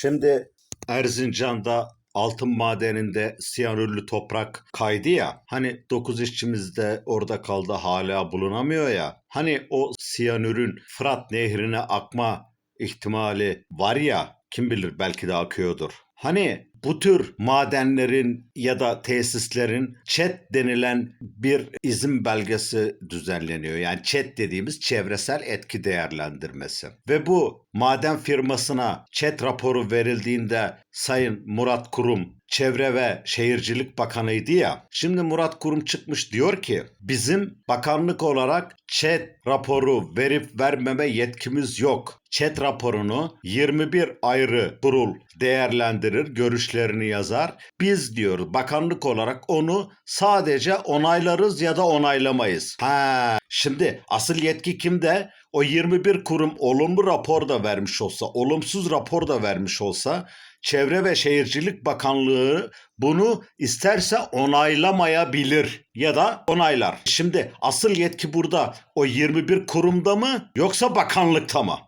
Şimdi Erzincan'da altın madeninde siyanürlü toprak kaydı ya. Hani 9 işçimiz de orada kaldı hala bulunamıyor ya. Hani o siyanürün Fırat nehrine akma ihtimali var ya kim bilir belki de akıyordur. Hani bu tür madenlerin ya da tesislerin ÇED denilen bir izin belgesi düzenleniyor. Yani ÇED dediğimiz çevresel etki değerlendirmesi. Ve bu maden firmasına ÇED raporu verildiğinde Sayın Murat Kurum Çevre ve Şehircilik Bakanıydı ya. Şimdi Murat Kurum çıkmış diyor ki bizim bakanlık olarak ÇED raporu verip vermeme yetkimiz yok. ÇED raporunu 21 ayrı kurul değerlendirir, görüşlerini yazar. Biz diyoruz bakanlık olarak onu sadece onaylarız ya da onaylamayız. Ha, şimdi asıl yetki kimde? O 21 kurum olumlu rapor da vermiş olsa, olumsuz rapor da vermiş olsa Çevre ve Şehircilik Bakanlığı bunu isterse onaylamayabilir ya da onaylar. Şimdi asıl yetki burada o 21 kurumda mı yoksa bakanlıkta mı?